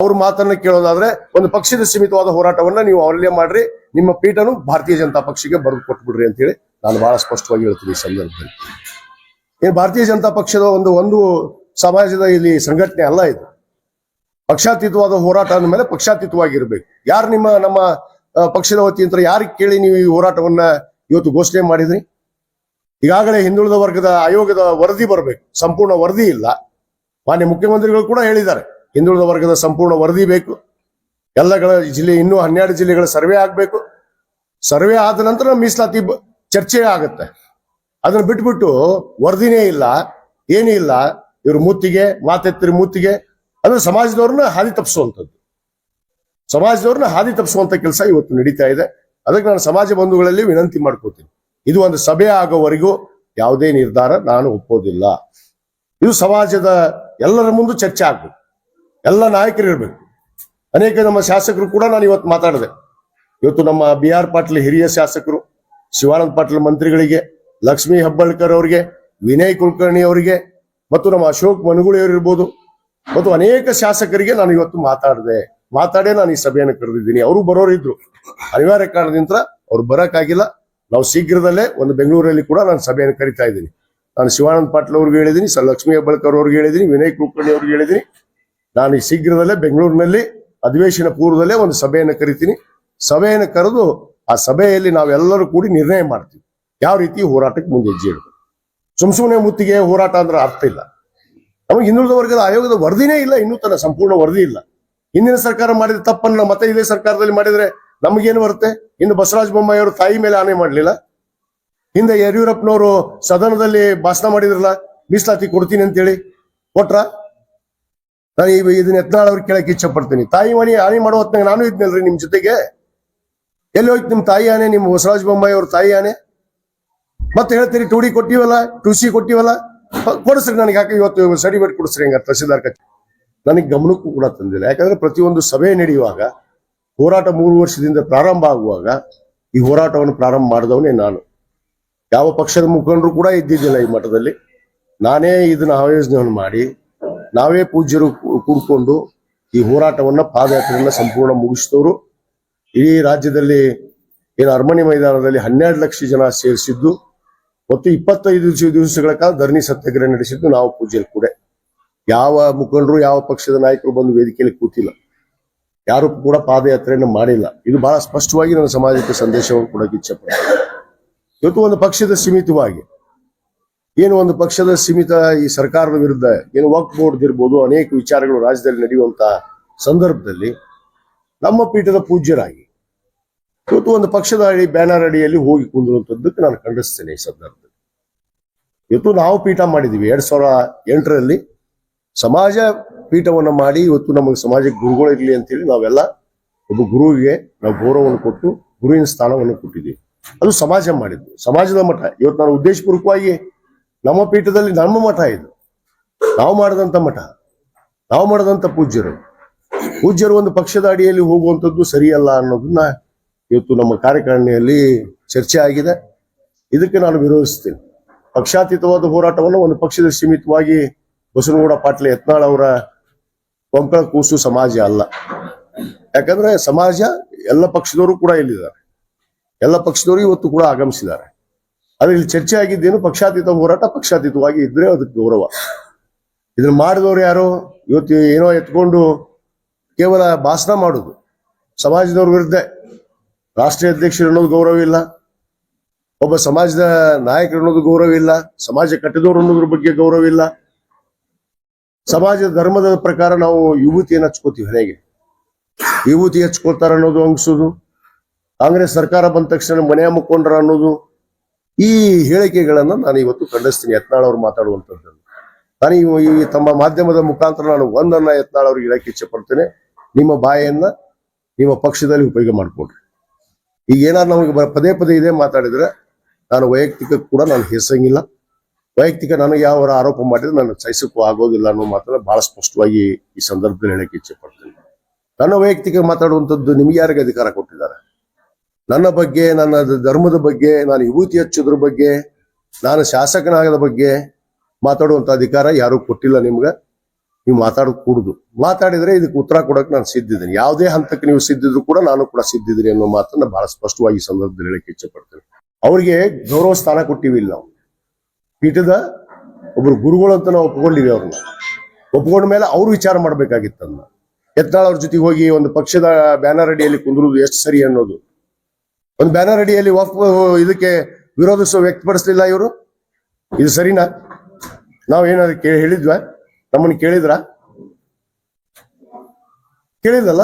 ಅವ್ರ ಮಾತನ್ನ ಕೇಳೋದಾದ್ರೆ ಒಂದು ಪಕ್ಷದ ಸೀಮಿತವಾದ ಹೋರಾಟವನ್ನ ನೀವು ಅವರಲ್ಲೇ ಮಾಡ್ರಿ. ನಿಮ್ಮ ಪೀಠನು ಭಾರತೀಯ ಜನತಾ ಪಕ್ಷಕ್ಕೆ ಬರೆದು ಕೊಟ್ಬಿಡ್ರಿ ಅಂತ ಹೇಳಿ ನಾನು ಬಹಳ ಸ್ಪಷ್ಟವಾಗಿ ಹೇಳ್ತೀನಿ ಈ ಸಂದರ್ಭದಲ್ಲಿ. ಏನು ಭಾರತೀಯ ಜನತಾ ಪಕ್ಷದ ಒಂದು ಒಂದು ಸಮಾಜದ ಇಲ್ಲಿ ಸಂಘಟನೆ ಅಲ್ಲ ಇದು. ಪಕ್ಷಾತೀತವಾದ ಹೋರಾಟ ಅಂದಮೇಲೆ ಪಕ್ಷಾತೀತವಾಗಿರ್ಬೇಕು. ಯಾರು ನಿಮ್ಮ, ನಮ್ಮ ಪಕ್ಷದ ವತಿಯಿಂದ ಯಾರಿಗೆ ಕೇಳಿ ನೀವು ಈ ಹೋರಾಟವನ್ನ ಇವತ್ತು ಘೋಷಣೆ ಮಾಡಿದ್ರಿ? ಈಗಾಗಲೇ ಹಿಂದುಳಿದ ವರ್ಗದ ಆಯೋಗದ ವರದಿ ಬರಬೇಕು. ಸಂಪೂರ್ಣ ವರದಿ ಇಲ್ಲ. ಮಾನ್ಯ ಮುಖ್ಯಮಂತ್ರಿಗಳು ಕೂಡ ಹೇಳಿದ್ದಾರೆ. ಹಿಂದುಳಿದ ವರ್ಗದ ಸಂಪೂರ್ಣ ವರದಿ ಬೇಕು. ಎಲ್ಲಗಳ ಜಿಲ್ಲೆ ಇನ್ನೂ ಹನ್ನೆರಡು ಜಿಲ್ಲೆಗಳ ಸರ್ವೆ ಆಗಬೇಕು. ಸರ್ವೆ ಆದ ನಂತರ ಮೀಸಲಾತಿ ಚರ್ಚೆ ಆಗುತ್ತೆ. ಅದನ್ನ ಬಿಟ್ಬಿಟ್ಟು ವರದಿನೇ ಇಲ್ಲ, ಏನೂ ಇಲ್ಲ. ಇವ್ರ ಮೂತಿಗೆ, ಮಾತೆತ್ತಿರ ಮೂತಿಗೆ, ಅದು ಸಮಾಜದವ್ರನ್ನ ಹಾದಿ ತಪ್ಪಿಸುವಂಥದ್ದು. ಸಮಾಜದವ್ರನ್ನ ಹಾದಿ ತಪ್ಪಿಸುವಂತ ಕೆಲಸ ಇವತ್ತು ನಡೀತಾ ಇದೆ. ಅದಕ್ಕೆ ನಾನು ಸಮಾಜ ಬಂಧುಗಳಲ್ಲಿ ವಿನಂತಿ ಮಾಡ್ಕೋತೀನಿ. ಇದು ಒಂದು ಸಭೆ ಆಗೋವರೆಗೂ ಯಾವುದೇ ನಿರ್ಧಾರ ನಾನು ಒಪ್ಪೋದಿಲ್ಲ. ಇದು ಸಮಾಜದ ಎಲ್ಲರ ಮುಂದೆ ಚರ್ಚೆ ಆಗ್ಬೇಕು. ಎಲ್ಲ ನಾಯಕರು ಇರಬೇಕು. ಅನೇಕ ನಮ್ಮ ಶಾಸಕರು ಕೂಡ ನಾನು ಇವತ್ತು ಮಾತಾಡಿದೆ. ಇವತ್ತು ನಮ್ಮ ಬಿ ಆರ್ ಪಾಟೀಲ್ ಹಿರಿಯ ಶಾಸಕರು, ಶಿವಾನಂದ ಪಾಟೀಲ್ ಮಂತ್ರಿಗಳಿಗೆ, ಲಕ್ಷ್ಮೀ ಹೆಬ್ಬಾಳ್ಕರ್ ಅವರಿಗೆ, ವಿನಯ್ ಕುಲಕರ್ಣಿ ಅವರಿಗೆ, ಮತ್ತು ನಮ್ಮ ಅಶೋಕ್ ಮನುಗುಳಿ ಅವರು ಇರ್ಬೋದು, ಮತ್ತು ಅನೇಕ ಶಾಸಕರಿಗೆ ನಾನು ಇವತ್ತು ಮಾತಾಡಿದೆ. ಮಾತಾಡೇ ನಾನು ಈ ಸಭೆಯನ್ನು ಕರೆದಿದ್ದೀನಿ. ಅವರು ಬರೋರಿದ್ರು ಅನಿವಾರ್ಯ ಕಾರಣದಿಂದ ಅವ್ರು ಬರಕ್ಕಾಗಿಲ್ಲ. ನಾವು ಶೀಘ್ರದಲ್ಲೇ ಒಂದು ಬೆಂಗಳೂರಲ್ಲಿ ಕೂಡ ನಾನು ಸಭೆಯನ್ನು ಕರಿತಾ ಇದ್ದೀನಿ. ನಾನು ಶಿವಾನಂದ ಪಾಟೀಲ್ ಅವ್ರಿಗೆ ಹೇಳಿದ್ದೀನಿ ಸರ್ ಲಕ್ಷ್ಮೀ ಹೆಬ್ಬಾಳ್ಕರ್ ಅವ್ರಿಗೆ ಹೇಳಿದ್ದೀನಿ, ವಿನಯ್ ಕುಲಕರ್ಣಿ ಅವ್ರಿಗೆ ಹೇಳಿದ್ದೀನಿ. ನಾನು ಈ ಶೀಘ್ರದಲ್ಲೇ ಬೆಂಗಳೂರಿನಲ್ಲಿ ಅಧಿವೇಶನ ಪೂರ್ವದಲ್ಲೇ ಒಂದು ಸಭೆಯನ್ನು ಕರಿತೀನಿ. ಸಭೆಯನ್ನು ಕರೆದು ಆ ಸಭೆಯಲ್ಲಿ ನಾವೆಲ್ಲರೂ ಕೂಡಿ ನಿರ್ಣಯ ಮಾಡ್ತೀವಿ. ಯಾವ ರೀತಿ ಹೋರಾಟಕ್ಕೆ ಮುಂದೆ ಹೆಜ್ಜೆ ಇಡಬೇಕು ಸುಮ್ ಸುಮ್ಮನೆ ಮುತ್ತಿಗೆ ಹೋರಾಟ ಅಂದ್ರೆ ಅರ್ಥ ಇಲ್ಲ. ನಮಗೆ ಹಿಂದುಳಿದ ವರ್ಗದ ಆಯೋಗದ ವರದಿನೇ ಇಲ್ಲ, ಇನ್ನೂ ತನ್ನ ಸಂಪೂರ್ಣ ವರದಿ ಇಲ್ಲ. ಹಿಂದಿನ ಸರ್ಕಾರ ಮಾಡಿದ ತಪ್ಪನ್ನ ಮತ್ತೆ ಇದೇ ಸರ್ಕಾರದಲ್ಲಿ ಮಾಡಿದ್ರೆ ನಮಗೇನು ಬರುತ್ತೆ? ಇನ್ನು ಬಸವರಾಜ ಬೊಮ್ಮಾಯಿ ಅವರು ತಾಯಿ ಮೇಲೆ ಆನೆ ಮಾಡಲಿಲ್ಲ? ಹಿಂದೆ ಯಡಿಯೂರಪ್ಪನವರು ಸದನದಲ್ಲಿ ಭಾಷಣ ಮಾಡಿದ್ರಲ್ಲ, ಮೀಸಲಾತಿ ಕೊಡ್ತೀನಿ ಅಂತೇಳಿ ಕೊಟ್ರ? ನಾನು ಈ- ಇದನ್ನ ಎತ್ನಾಳ್ ಅವ್ರಿಗೆ ಕೇಳಕ್ಕೆ ಇಚ್ಛೆ ಪಡ್ತೀನಿ ತಾಯಿ ಮನೆ ಆನೆ ಮಾಡೋ ಹೊತ್ನಾಗ ನಾನು ಇದ್ನಲ್ರಿ ನಿಮ್ ಜೊತೆಗೆ. ಎಲ್ಲಿ ಹೋಯ್ತು ನಿಮ್ ತಾಯಿ ಆನೆ, ನಿಮ್ ಹೊಸರಾಜ್ ಬೊಂಬಾಯಿ ಅವ್ರ ತಾಯಿ ಆನೆ? ಮತ್ತೆ ಹೇಳ್ತೀರಿ, ಟೂಡಿ ಕೊಟ್ಟಿವಲ್ಲ ಟು ಸಿ ಕೊಟ್ಟಿವಲ್ಲ ಕೊಡಿಸ್ರಿ ನನಗೆ, ಯಾಕೆ ಇವತ್ತು ಸರ್ಟಿಫಿಕೇಟ್ ಕೊಡಿಸ್ರಿ ಹಂಗ ತಹಸೀಲ್ದಾರ್ ಕಚೇರಿ. ನನಗೆ ಗಮನಕ್ಕೂ ಕೂಡ ತಂದಿಲ್ಲ. ಯಾಕಂದ್ರೆ ಪ್ರತಿಯೊಂದು ಸಭೆ ನಡೆಯುವಾಗ, ಹೋರಾಟ ಮೂರು ವರ್ಷದಿಂದ ಪ್ರಾರಂಭ ಆಗುವಾಗ, ಈ ಹೋರಾಟವನ್ನು ಪ್ರಾರಂಭ ಮಾಡಿದವನೇ ನಾನು. ಯಾವ ಪಕ್ಷದ ಮುಖಂಡರು ಕೂಡ ಇದ್ದಿದ್ದಿಲ್ಲ ಈ ಮಠದಲ್ಲಿ. ನಾನೇ ಇದನ್ನ ಆಯೋಜನೆಯನ್ನು ಮಾಡಿ ನಾವೇ ಪೂಜ್ಯರು ಕೂಡ್ಕೊಂಡು ಈ ಹೋರಾಟವನ್ನ ಪಾದಯಾತ್ರೆಯನ್ನ ಸಂಪೂರ್ಣ ಮುಗಿಸಿದವರು. ಇಡೀ ರಾಜ್ಯದಲ್ಲಿ ಏನು ಅರಮನೆ ಮೈದಾನದಲ್ಲಿ ಹನ್ನೆರಡು ಲಕ್ಷ ಜನ ಸೇರಿಸಿದ್ದು, ಮತ್ತು ಇಪ್ಪತ್ತೈದು ದಿವಸ- ದಿವಸಗಳ ಕಾಲ ಧರಣಿ ಸತ್ಯಾಗ್ರಹ ನಡೆಸಿದ್ದು ನಾವು ಪೂಜೆಯಲ್ಲಿ ಕೂಡ. ಯಾವ ಮುಖಂಡರು, ಯಾವ ಪಕ್ಷದ ನಾಯಕರು ಬಂದು ವೇದಿಕೆಯಲ್ಲಿ ಕೂತಿಲ್ಲ. ಯಾರು ಕೂಡ ಪಾದಯಾತ್ರೆಯನ್ನು ಮಾಡಿಲ್ಲ. ಇದು ಬಹಳ ಸ್ಪಷ್ಟವಾಗಿ ನನ್ನ ಸಮಾಜಕ್ಕೆ ಸಂದೇಶವನ್ನು ಕೊಡೋಕೆ ಇಚ್ಛೆ ಪಡ್ತೀನಿ ಇವತ್ತು ಒಂದು ಪಕ್ಷದ ಸೀಮಿತವಾಗಿ ಏನು ಒಂದು ಪಕ್ಷದ ಸೀಮಿತ ಈ ಸರ್ಕಾರದ ವಿರುದ್ಧ ಏನು ವಕ್ ಬೋರ್ಡ್ ಇರ್ಬೋದು ಅನೇಕ ವಿಚಾರಗಳು ರಾಜ್ಯದಲ್ಲಿ ನಡೆಯುವಂತ ಸಂದರ್ಭದಲ್ಲಿ ನಮ್ಮ ಪೀಠದ ಪೂಜ್ಯರಾಗಿ ಇವತ್ತು ಒಂದು ಪಕ್ಷದ ಅಡಿ ಬ್ಯಾನರ್ ಅಡಿಯಲ್ಲಿ ಹೋಗಿ ಕುಂದಿರುವಂತದ್ದಕ್ಕೆ ನಾನು ಖಂಡಿಸ್ತೇನೆ ಈ ಸಂದರ್ಭದಲ್ಲಿ. ಇವತ್ತು ನಾವು ಪೀಠ ಮಾಡಿದೀವಿ ಎರಡ್ ಸಾವಿರ ಎಂಟರಲ್ಲಿ ಸಮಾಜ ಪೀಠವನ್ನು ಮಾಡಿ ಇವತ್ತು ನಮಗೆ ಸಮಾಜಕ್ಕೆ ಗುರುಗಳು ಇರಲಿ ಅಂತೇಳಿ ನಾವೆಲ್ಲ ಒಬ್ಬ ಗುರುವಿಗೆ ನಾವು ಗೌರವವನ್ನು ಕೊಟ್ಟು ಗುರುವಿನ ಸ್ಥಾನವನ್ನು ಕೊಟ್ಟಿದ್ದೀವಿ. ಅದು ಸಮಾಜ ಮಾಡಿದ್ದು. ಸಮಾಜದ ಮಠ. ಇವತ್ತು ನಾನು ಉದ್ದೇಶಪೂರ್ವಕವಾಗಿ ನಮ್ಮ ಪೀಠದಲ್ಲಿ ನಮ್ಮ ಮಠ ಇದು. ನಾವು ಮಾಡಿದಂತ ಮಠ. ನಾವು ಮಾಡಿದಂತ ಪೂಜ್ಯರು. ಪೂಜ್ಯರು ಒಂದು ಪಕ್ಷದ ಅಡಿಯಲ್ಲಿ ಹೋಗುವಂಥದ್ದು ಸರಿಯಲ್ಲ ಅನ್ನೋದನ್ನ ಇವತ್ತು ನಮ್ಮ ಕಾರ್ಯಕಾರಿಣಿಯಲ್ಲಿ ಚರ್ಚೆ ಆಗಿದೆ. ಇದಕ್ಕೆ ನಾನು ವಿರೋಧಿಸ್ತೇನೆ. ಪಕ್ಷಾತೀತವಾದ ಹೋರಾಟವನ್ನು ಒಂದು ಪಕ್ಷದ ಸೀಮಿತವಾಗಿ ಬಸವನಗೌಡ ಪಾಟೀಲ್ ಯತ್ನಾಳ್ ಅವರ ಕೊಂಕಣ ಕೂಸು ಸಮಾಜ ಅಲ್ಲ. ಯಾಕಂದ್ರೆ ಸಮಾಜ ಎಲ್ಲ ಪಕ್ಷದವರು ಕೂಡ ಇಲ್ಲಿದ್ದಾರೆ. ಎಲ್ಲ ಪಕ್ಷದವರು ಇವತ್ತು ಕೂಡ ಆಗಮಿಸಿದ್ದಾರೆ. ಆದ್ರೆ ಇಲ್ಲಿ ಚರ್ಚೆ ಆಗಿದ್ದೇನು ಪಕ್ಷಾತೀತ ಹೋರಾಟ ಪಕ್ಷಾತೀತವಾಗಿ ಇದ್ರೆ ಅದಕ್ಕೆ ಗೌರವ. ಇದನ್ನ ಮಾಡಿದವ್ರು ಯಾರು? ಇವತ್ತು ಏನೋ ಎತ್ಕೊಂಡು ಕೇವಲ ಭಾಷಣ ಮಾಡುದು. ಸಮಾಜದವ್ರ ವಿರುದ್ಧ. ರಾಷ್ಟ್ರೀಯ ಅಧ್ಯಕ್ಷರು ಅನ್ನೋದು ಗೌರವ ಇಲ್ಲ. ಒಬ್ಬ ಸಮಾಜದ ನಾಯಕರು ಅನ್ನೋದು ಗೌರವ ಇಲ್ಲ. ಸಮಾಜ ಕಟ್ಟಿದವರು ಅನ್ನೋದ್ರ ಬಗ್ಗೆ ಗೌರವ ಇಲ್ಲ. ಸಮಾಜದ ಧರ್ಮದ ಪ್ರಕಾರ ನಾವು ವಿಭೂತಿಯನ್ನು ಹಚ್ಕೋತೀವಿ ಹೇಗೆ ವಿಭೂತಿ ಹಚ್ಕೊಳ್ತಾರ ಅನ್ನೋದು ಅಂಗಿಸೋದು ಕಾಂಗ್ರೆಸ್ ಸರ್ಕಾರ ಬಂದ ತಕ್ಷಣ ಮನೆಯ ಮುಕ್ಕೊಂಡ್ರ ಅನ್ನೋದು ಈ ಹೇಳಿಕೆಗಳನ್ನು ನಾನು ಇವತ್ತು ಖಂಡಿಸ್ತೀನಿ. ಯತ್ನಾಳ್ ಅವರು ಮಾತಾಡುವಂಥದ್ದನ್ನು ನಾನು ಈ- ತಮ್ಮ ಮಾಧ್ಯಮದ ಮುಖಾಂತರ ನಾನು ಒಂದನ್ನ ಯತ್ನಾಳ್ ಅವ್ರಿಗೆ ಹೇಳಕ್ಕೆ ಇಚ್ಛೆ ಪಡ್ತೇನೆ ನಿಮ್ಮ ಬಾಯನ್ನ ನಿಮ್ಮ ಪಕ್ಷದಲ್ಲಿ ಉಪಯೋಗ ಮಾಡಿಕೊಡ್ರಿ ಈಗ ಏನಾದ್ರು ನಮಗೆ ಪದೇ ಪದೇ ಇದೇ ಮಾತಾಡಿದ್ರೆ ನಾನು ವೈಯಕ್ತಿಕ ಕೂಡ ನಾನು ಹೆಸಂಗಿಲ್ಲ. ವೈಯಕ್ತಿಕ ನನಗೆ ಯಾವ ಆರೋಪ ಮಾಡಿದ್ರೆ ನಾನು ಸಹಿಸಕ್ಕೂ ಆಗೋದಿಲ್ಲ ಅನ್ನೋ ಮಾತ್ರ ಬಹಳ ಸ್ಪಷ್ಟವಾಗಿ ಈ ಸಂದರ್ಭದಲ್ಲಿ ಹೇಳಕ್ಕೆ ಇಚ್ಛೆ ಪಡ್ತೇನೆ ನನ್ನ ವೈಯಕ್ತಿಕ ಮಾತಾಡುವಂಥದ್ದು ನಿಮ್ಗೆ ಯಾರಿಗೆ ಅಧಿಕಾರ ಕೊಟ್ಟಿದ್ದಾರೆ ನನ್ನ ಬಗ್ಗೆ, ನನ್ನ ಧರ್ಮದ ಬಗ್ಗೆ, ನಾನು ವಿಭೂತಿ ಹಚ್ಚೋದ್ರ ಬಗ್ಗೆ, ನಾನು ಶಾಸಕನಾಗದ ಬಗ್ಗೆ ಮಾತಾಡುವಂತ ಅಧಿಕಾರ ಯಾರು ಕೊಟ್ಟಿಲ್ಲ ನಿಮ್ಗೆ. ನೀವು ಮಾತಾಡೋದು ಕೂಡುದು. ಮಾತಾಡಿದ್ರೆ ಇದಕ್ಕೆ ಉತ್ತರ ಕೊಡಕ್ಕೆ ನಾನು ಸಿದ್ಧಿದ್ದೀನಿ ಯಾವುದೇ ಹಂತಕ್ಕೆ ನೀವು ಸಿದ್ಧಿದ್ರು ಕೂಡ ನಾನು ಕೂಡ ಸಿದ್ಧಿದ್ದೀನಿ ಅನ್ನೋ ಮಾತನ್ನ ಬಹಳ ಸ್ಪಷ್ಟವಾಗಿ ಸಂದರ್ಭದಲ್ಲಿ ಹೇಳಕ್ಕೆ ಇಚ್ಛೆಪಡ್ತೇನೆ ಅವರಿಗೆ ಗೌರವ ಸ್ಥಾನ ಕೊಟ್ಟಿವಿ ಇಲ್ಲ ನಾವು. ಪೀಠದ ಒಬ್ರು ಗುರುಗಳು ಅಂತ ನಾವು ಒಪ್ಕೊಂಡಿವಿ ಅವ್ರನ್ನ. ಒಪ್ಕೊಂಡ ಮೇಲೆ ಅವ್ರು ವಿಚಾರ ಮಾಡ್ಬೇಕಾಗಿತ್ತು ಅದನ್ನ ಯತ್ನಾಳ್ ಅವ್ರ ಜೊತೆಗೆ ಹೋಗಿ ಒಂದು ಪಕ್ಷದ ಬ್ಯಾನರ್ ಅಡಿಯಲ್ಲಿ ಕುಂದ್ರುದು ಎಷ್ಟು ಸರಿ ಅನ್ನೋದು. ಒಂದು ಬ್ಯಾನರ್ ಅಡಿಯಲ್ಲಿ ವಾಪ ಇದಕ್ಕೆ ವಿರೋಧ ವ್ಯಕ್ತಪಡಿಸ್ಲಿಲ್ಲ ಇವರು. ಇದು ಸರಿನಾ? ನಾವು ಏನಾದ್ರು ಹೇಳಿದ್ವಾ? ನಮ್ಮನ್ನು ಕೇಳಿದ್ರ? ಕೇಳಿದಲ್ಲ